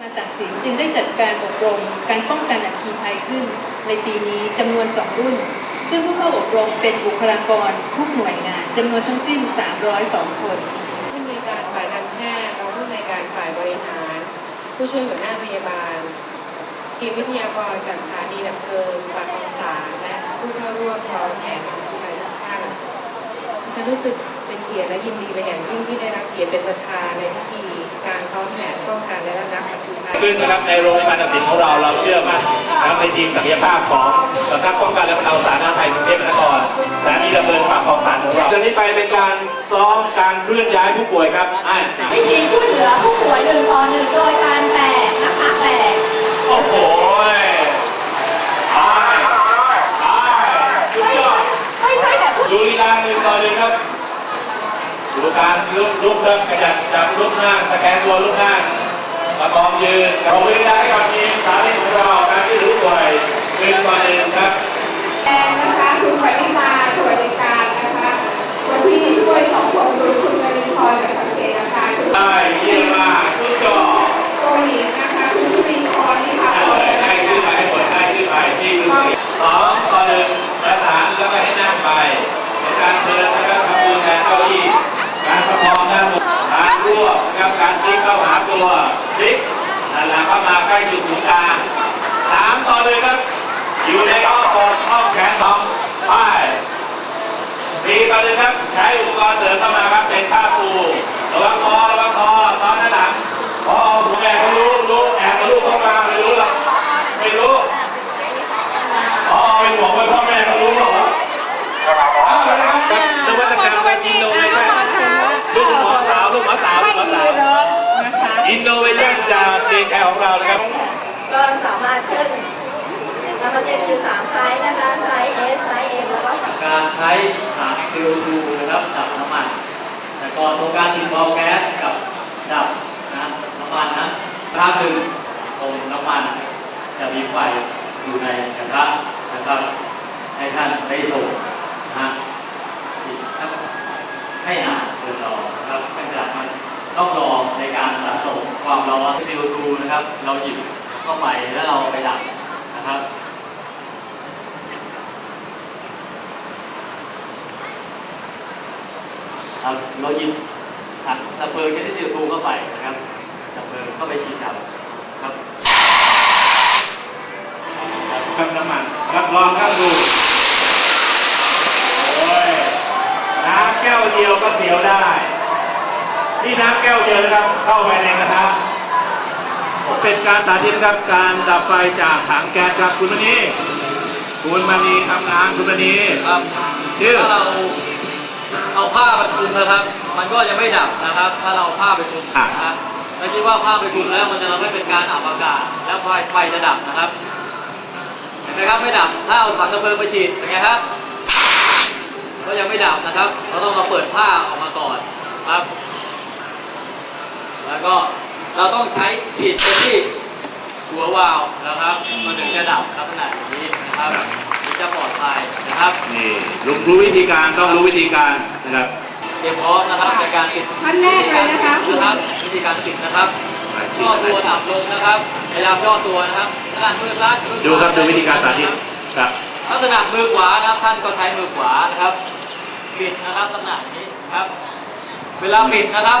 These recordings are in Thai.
มาตัดสินจึงได้จัดการอบรมการป้องกันอัคคีภัยขึ้น ในปีนี้จำนวน 2 รุ่น ซึ่งผู้เข้าอบรมเป็นบุคลากรทุกหน่วยงานจำนวนทั้งสิ้น 302 คนผู้อำนการฝ่ายการแพทย์รองผู้อำนการฝ่ายบริหาร ผู้ช่วยหัวหน้าพยาบาลทีมวิทยากรจากสถานีดับเพลิงปากคลองสารและผู้เข้าร่วมซ้อมแผนของทีมทุกท่านดิฉันรู้สึก เป็นเกียรติและยินดีเป็นอย่างยิ่งที่ได้รับเกียรติเป็นประธานในพิธีการซ้อมแผนป้องกันและระงับอัคคีภัยขึ้นนะครับในโรงพยาบาลตัดสินของเราเราเชื่อมั่นนะครับในทีมศักยภาพของสำนักป้องกันและบรรเทาสาธารณภัยกรุงเทพมหานครสถานีดับเพลิงปากคลองสานของเราจากนี้ไปเป็นการซ้อมการเคลื่อนย้ายผู้ป่วยครับอ่าวิธีช่วยเหลือผู้ป่วยหนึ่งต่อหนึ่งโดยการแตกหน้าผากแตกโอ้โหตายตายสุดยอดไม่ใช่แบบผู้ดูลีลาหนึ่งต่อหนึ่งครับ ดูการลุกลุกเริ่มขยับจับลุกนั่งสแกนตัวลุกนั่งประคองยืนเวลาไม่ได้ทีมสาธิตของเราการที่รู้ป่วยหนึ่งต่อหนึ่งครับ แอนนะคะคุณปริมาสวัสดิการนะคะคนที่ช่วยสองคนคือคุณปริพรกับสังเกตอาการคุณ ได้เยี่ยมมากสุดยอด โกหินนะคะคุณชุติพรนี่ค่ะ ได้เลยได้ชื่อไปให้หมดได้ชื่อไปที่รู้สองต่อหนึ่งประสานแล้วก็ให้นั่งไปในการเดินนะครับทำมือแทนเก้าอี้การประคองด้านบนการรวบนะครับการพลิกเข้าหาตัวพลิกนั่นแหละเข้ามาใกล้จุดศูนย์กลางสามต่อเลยครับ อยู่ในอ้อมกอดอ้อมแขนของป้ายสี่ต่อหนึ่งครับ ใช้อุปกรณ์เสริมเข้ามาครับเป็นผ้าปูระวังคอระวังคอตอนด้านหลังพอผมแอบเขารู้รู้แอบมาลูกเข้ามาไม่รู้หรอกไม่รู้พอเป็นห่วงไว้พ่อแม่เขารู้หรอกเอาละครับนวัตกรรมและอินโนเวชั่นลูกหมอสาวลูกหมอสาวลูกหมอสาวอินโนเวชั่นจากเดนแคร์ของเรานะครับ ก็สามารถขึ้นแล้วมันจะมีอยู่สามไซส์นะคะ ไซส์ S ไซส์ M แล้วก็ไซส์การใช้ถัง CO2 นะครับดับน้ำมัน แต่ก่อนตัวการติดบอลแก๊สกับดับนะน้ำมันนะถ้าคือตรงน้ำมันจะมีไฟอยู่ในกระทะนะครับให้ท่านได้ส่งนะฮะอีกสักให้นานเกินรอนะครับเนื่องจากมันต้องรอในการสะสม ความร้อน CO2 นะครับ เราหยิบเข้าไปแล้วเราไปดับนะครับครับเราหยิบถังดับเพลิงชนิดซีทูเข้าไปนะครับดับเพลิงเข้าไปฉีดดับครับครับน้ำมันรับรองครับดูโอ้ยน้ำแก้วเดียวก็เสียวได้ นี่น้ำแก้วเดียวนะครับ เข้าไปในกระทะเป็นการสาธิตนะครับการดับไฟจากถังแก๊สครับคุณมณีคุณมณีทำงานคุณมณีครับชื่อถ้าเราเอาผ้าไปคลุมนะครับ มันก็จะไม่ดับนะครับ ถ้าเราเอาผ้าไปคลุมนะฮะเราคิดว่าผ้าไปคลุมแล้วมันจะทำให้เป็นการอับอากาศ แล้วไฟไฟจะดับนะครับเห็นไหมครับไม่ดับถ้าเอาถังดับเพลิงไปฉีดเป็นไงครับก็ยังไม่ดับนะครับ เราต้องมาเปิดผ้าออกมาก่อนครับ แล้วก็เราต้องใช้ฉีดไปที่หัววาล์วนะครับมันถึงจะดับลักษณะอย่างนี้นะครับถึงจะปลอดภัยนะครับนี่รู้รู้วิธีการต้องรู้วิธีการนะครับเตรียมพร้อมนะครับในการติดท่านแรกเลยนะคะคุณนะครับวิธีการติดนะครับย่อตัวต่ำลงนะครับพยายามย่อตัวนะครับขนาดมือซ้ายมือขวาดูครับดูวิธีการสาธิตครับลักษณะมือขวานะครับท่านก็ใช้มือขวานะครับปิดนะครับลักษณะนี้นะครับ เวลาปิดนะครับ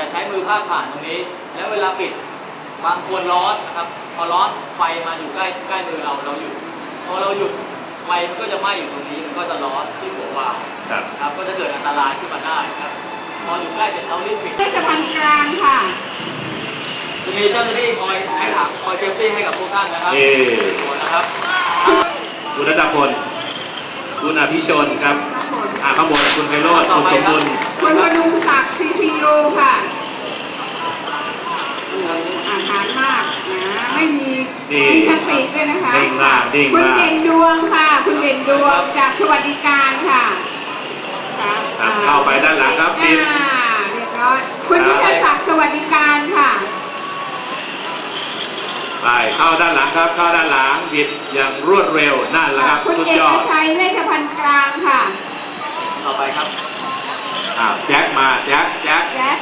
อย่าใช้มือพาดผ่านตรงนี้ แล้วเวลาปิดบางควรร้อนนะครับ พอร้อนไฟมาอยู่ใกล้ใกล้มือเราเราหยุดพอเราหยุดไฟมันก็จะไหม้อยู่ตรงนี้มันก็จะร้อนที่หัววาล์วครับครับก็จะเกิดอันตรายขึ้นมาได้ครับพออยู่ใกล้เสร็จเรารีบปิดเวชภัณฑ์กลางค่ะจะมีเจ้าหน้าที่คอยให้ถังคอยเซฟตี้ให้กับพวกท่านนะครับเอ่ตัวนะครับคุณรัตพลคุณอภิชนครับอ่าข้างบนคุณไพโรจน์คุณสมบุญ คุณพดุงศักดิ์ CCU ค่ะอาหารมากนะไม่มีนี่ มีสปีดด้วยนะคะเด้งมากเด้งคุณมาก เด่นดวงค่ะ คุณเด่นดวงจากสวัสดิการค่ะครับครับเข้าไปด้านหลังครับอ่าปิดเรียบร้อยคุณยุทธศักดิ์สวัสดิการค่ะ ไปเข้าด้านหลังครับ เข้าด้านหลังบิดอย่างรวดเร็วนั่นแหละครับคุณสุดเอยอกดชัยเวชภัณฑ์กลางค่ะ ต่อไปครับ อาแจ็คมาแจ็คแจ็คแจ๊ส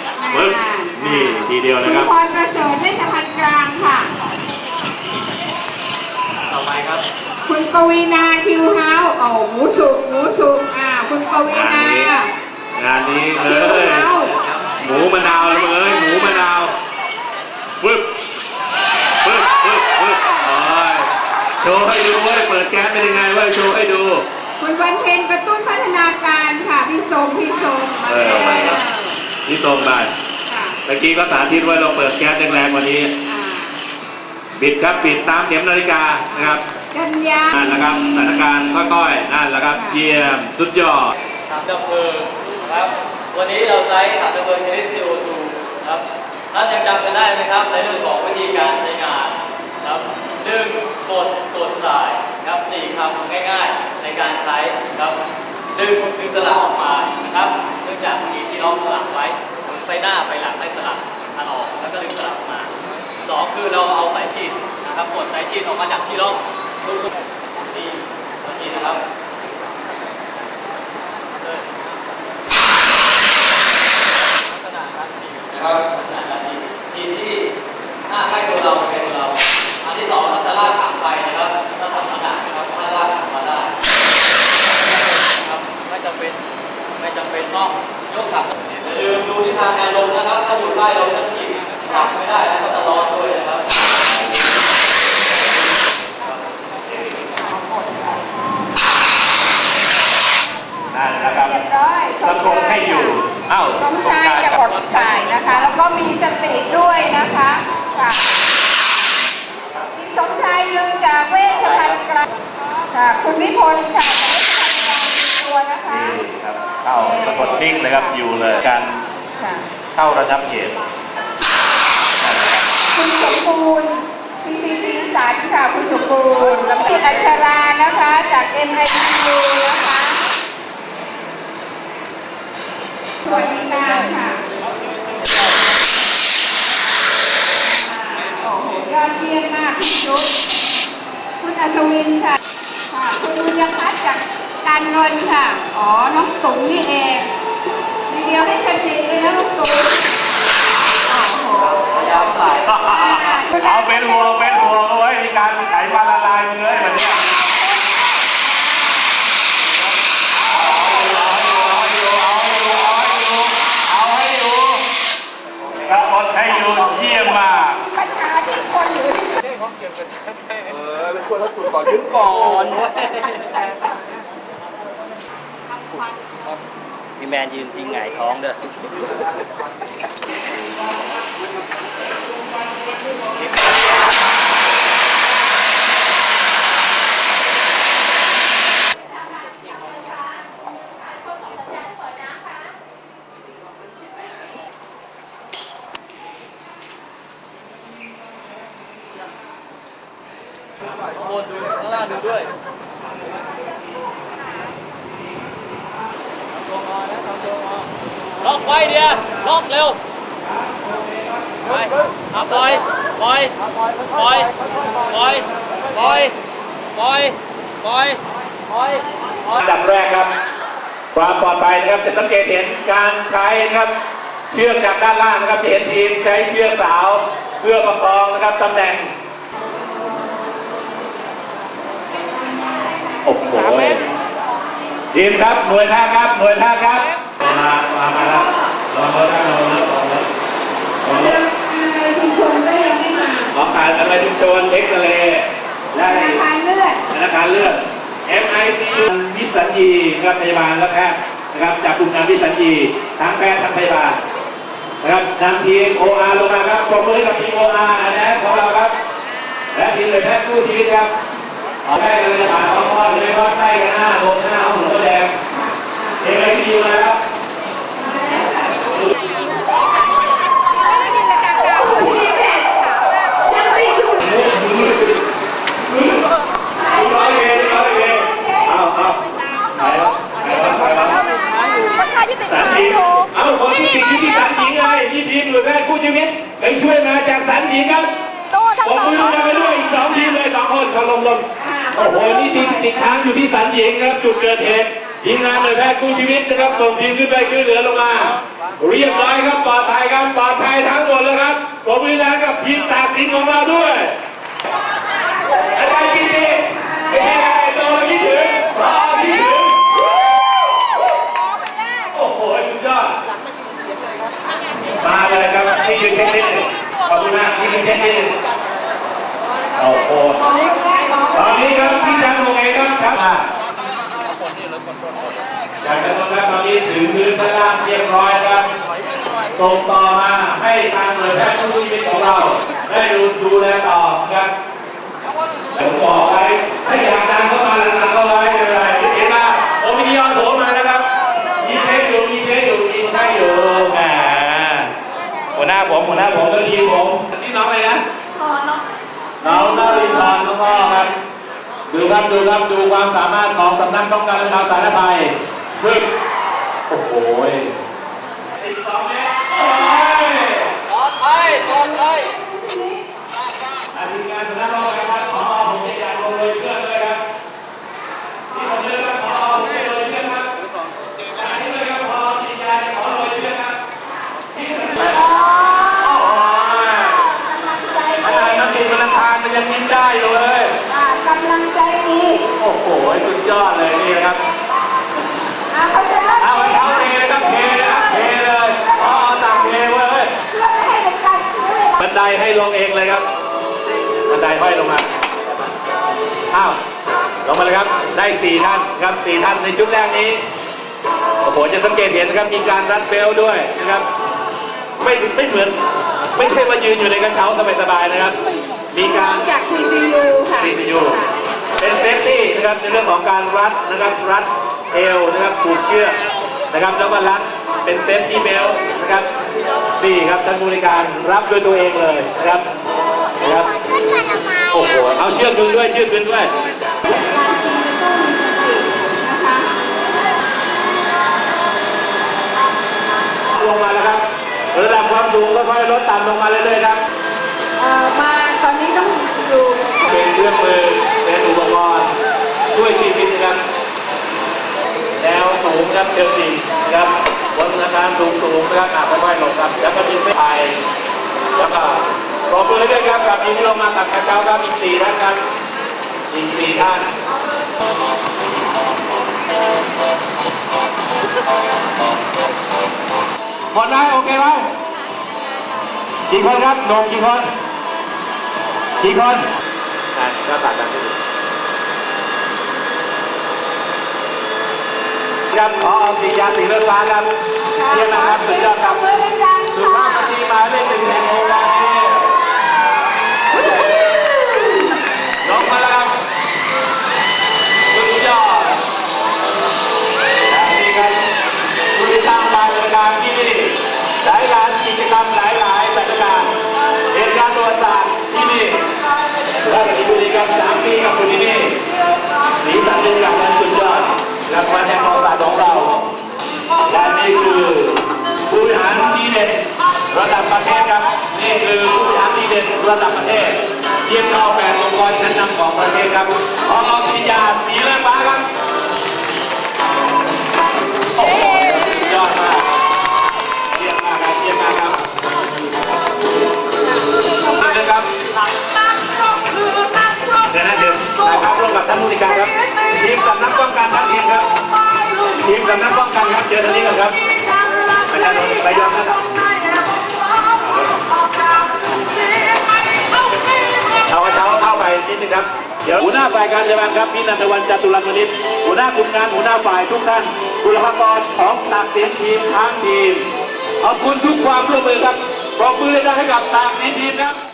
นี่ทีเดียวเลยครับ พรประเสริฐเวชพันธ์กลางค่ะ ต่อไปครับคุณปวีนาคิวเฮาโอ้หมูสุกหมูสุกอ่าคุณปวีนางานนี้เอ้คิวยเฮาหมูมะนาวเลยเอ้ยหมูมะนาวปึ๊บปึ๊บปึ๊บปึ๊บโอ้ยโชว์ให้ดูเว้ยเปิดแก๊สเป็นยังไงเว้ยโชว์ให้ดู คุณวันเพ็ญกระตุ้นพัฒนาการค่ะพี่สมพี่สมมาเออเลยมานี่ตรงไปค่ะตะกี้ก็สาธิตไว้เราเปิดแก๊สแรงๆกว่านี้ อ่าบิดครับบิดตามเข็มนาฬิกานะครับกัญญา นั่นแหละครับสถานการณ์ค่อยๆนั่นแหละครับเยี่ยมสุดยอด ถังดับเพลิงนะครับ วันนี้เราใช้ถังดับเพลิงชนิด CO2 ครับท่านยังจำกันได้ไหมครับในเรื่องของวิธีการใช้งานครับหนึ่ง กดกดสายครับสี่คำง่ายๆ ในการใช้ครับดึงดึงสลักออกมานะครับเนื่องจากที่ที่เราสลักไว้หมุนไปหน้าไปหลังให้สลักทานออกแล้วก็ดึงสลักออกมาสองคือเราเอาสายชีดนะครับกดสายชีดออกมาจากที่ร่องทุกๆนี่สายชีดนะครับ ลักษณะการฉีดนะครับลักษณะการฉีดฉีดที่หน้าใกล้ตัวเราใกล้ตัวเรา อันที่สองถ้าจะลากถังไปนะครับถ้าทำขนาดนะครับถ้าลากถังมาได้นะครับไม่จำเป็นไม่จำเป็นต้องยกถังอย่าลืมดูทิศทางแนวลมนะครับ ถ้าอยู่ใกล้เราจะฉีดถังไม่ได้แล้วก็จะร้อนด้วยนะครับ นั่นแหละครับ เรียบร้อย สังคมให้อยู่อ้าว สมชายจะกดสายนะคะ แล้วก็มีสติด้วยนะคะค่ะอีกสมชายหนึ่งจากเวชภัณฑ์กลางค่ะ คุณนิพนธ์ค่ะจากเวชภัณฑ์กลางตัวนะคะ นี่ครับเข้าสะกดนิ่งเลยครับอยู่เลยการ ค่ะ เข้าระงับเหตุนั่นแหละครับ คุณสมบูรณ์ PCP สาร ค่ะคุณสมบูรณ์แล้วก็อัชรานะคะ จาก MITU นะคะสวัสดีกค่ะโอ้โหยอดเยี่ยมมากคุณจุ๊บคุณอัศวินค่ะค่ะคุณบุญยพัฒน์จากการเงินค่ะ อ๋อ น้องตุ๋มนี่เองทีเดียวให้ชัดเจนเลยนะน้องตุ๋มโอ้โห ยาวสาย เอาเป็นห่วงเป็นห่วงเอาไว้มีการไขมันละลายมือเลยวันเนี้ยเอาให้อยู่ครับคนให้อยู่เยี่ยมมาก ปัญหาที่คนอยู่ที่ พี่แมนยืนพิงหงายท้องเด้อ ข้างบนดูข้างล่างดูด้วยล็อก ไว้เดียวล็อกเร็วไปอะปล่อยปล่อยปล่อยปล่อยปล่อยปล่อยปล่อยปล่อยปล่อยอันดับแรกครับ ความปลอดภัยนะครับจะสังเกตเห็นการใช้นะครับเชือกจากด้านล่างนะครับจะเห็นทีมใช้เชือกสาวเพื่อประคองนะครับตำแหน่งโอ้โหทีมครับหน่วยท่าครับหน่วยท่าครับ มามามาแล้วรอรถครับรอรถรอรถรอรถอะไรชุมชนก็ยังไม่มาขอการอะไรชุมชนเอ็กซเรย์และธนาคารเลือดธนาคารเลือด MICU พิสัญญีนะครับพยาบาลและแพทย์นะครับจากกลุ่มงานพิสัญญีทั้งแพทย์ทั้งพยาบาลนะครับนำทีม OR ลงมาครับปรบมือกับทีม OR นะของเราครับ และทีมเลยแพทย์กู้ชีวิตครับเอาได้กันเลยผ่านข้อข้อเลยว่าใกล้กันหน้าลงหน้าหัวแดง MICU มาครับ ร้อยเวรร้อยเวรเอาเอาไหนวะไหนวะไหนวะ คนไทยที่ติด สัน สาย หญิง อยู่ เอาคนที่ติดอยู่ที่สันหญิงเลยที่ทีมหน่วยแพทย์ผู้ชีวิตไปช่วยมาจากสันหญิงครับ โต้ทั้ง ผม สอง มือจะไปด้วยอีกสองทีม เลยสองคนเขาลงลงโอ้โหนี่ทีมติดค้างอยู่ที่สันหญิงนะครับจุดเกิดเหตุทีมงานหน่วยแพทย์กู้ชีวิตนะครับส่งทีมขึ้นไปช่วยเหลือลงมา เรียบร้อยครับปลอดภัยครับปลอดภัยทั้งหมดแล้วครับผมมือแล้วกับทีมตากสินของเราด้วยอาจารย์กิติเฮ้ยโดนคิดถึงพอคิดถึงโอ้โหสุดยอดมาเลยครับนี่คือเทคนิคขอบคุณมากนี่คือเทคนิคโอ้โหตอนนี้ครับพี่จันทร์โอเคครับครับอะอยากจะ นี้ถึงพื้นข้างล่างเรียบร้อยครับส่งต่อมาให้ทางหน่วยแพทย์ผู้ชีวิตของเรา ได้ดูดูแลต่อครับผมบอกไว้ถ้าอยากดังเข้ามาดังเข้าไว้ไม่เป็นไรเห็นไหมโอมินิออนโถมาแล้วครับมีเทสอยู่มีเทสอยู่มีให้อยู่แหมหัวหน้าผมหัวหน้าผมก็ทีมผมนี่น้องอะไรนะพอเนาะน้องนารินทร์น้องพ่อครับดูครับดูครับดูความสามารถของสำนักป้องกันและบรรเทาสาธารณภัยพึ่ง โอ้โหสิบสองเมตรโอ้ยปลอดภัยปลอดภัยอาทีมงานสำนักป้องกันครับขอผมจะอยากลงเลยเพื่อนด้วยครับที่ผมเลือกครับขอผมจะเลยเพื่อนครับอยากให้เลยครับขอทีมงานขอเลยเพื่อนครับที่สำนักโอ้ยขนาดนักบินธนาคารมันยังยิ้มได้อยู่เลยอ่ากำลังใจดีโอ้โหสุดยอดเลยนี่นะครับ ให้ลงเองเลยครับบันไดห้อยลงมาอ้าวลงมาเลยครับ ได้สี่ท่านครับสี่ท่านในชุดแรกนี้โอ้โหจะสังเกตเห็นนะครับมีการรัดเบลต์ด้วยนะครับ ไม่ไม่เหมือน ไม่ใช่ว่ายืนอยู่ในกระเช้าสบายๆนะครับ มีการจาก CCU ค่ะ CCU เป็นเซฟตี้นะครับในเรื่องของการรัดนะครับรัดเอวนะครับผูกเชือกนะครับแล้วก็รัดเป็นเซฟตี้เบลนะครับ นี่ครับท่านผู้บริการรับด้วยตัวเองเลยนะครับนะครับโอ้โหเอาเชือกดึงด้วยเชือกดึงด้วยลงมาแล้วครับระดับความสูงก็ค่อยๆลดต่ำลงมาเรื่อยๆครับเอ่อมาตอนนี้ต้องอยู่เป็นเครื่องมือเป็นอุปกรณ์ช่วยชีวิตนะครับแนวสูงครับเชิงดีนะครับ บนอาคารสูงสูงๆนะครับอะค่อยๆลงครับ แล้วก็มีเส้นไฟแล้วก็ปรบมือด้วยครับกับทีมที่ลงมาตักกระเช้าครับอีกสี่ท่านครับอีกสี่ท่านหมดไหมโอเคไหมกี่คนครับหนมกี่คนกี่คนอ่ก็ตัดกัน ครับขอเอาสียาสีเลือดฟ้าครับเยี่ยมนะครับสุดยอดครับมือดังๆสุภาพสตรีหมายเลขหนึ่งแห่งโรงงา ระดับประเทศเยี่ยมเข้าแปดองค์กรชั้นนำของประเทศครับขอปริญญาสีเลือดฟ้าครับโอ้โหยอดมากเยี่ยมมากครับเยี่ยมมากครับนะครับเดี๋ยวนะเดี๋ยวนะครับร่วมกับท่านผู้จัดการครับทีมสำนักป้องกันทั้งทีมครับทีมสำนักป้องกันครับเจอทางนี้ก่อนครับประชาชนไปยอมนะครับ ครับ เดี๋ยวหัวหน้าฝ่ายการจัดการครับพี่นันทวันจตุรันวณิชหัวหน้ากลุ่มงานหัวหน้าฝ่ายทุกท่านบุรพากรของตากสินทีมทั้งทีมขอบคุณทุกความร่วมมือครับปรบมือเลยนะให้กับตากสินทีมครับ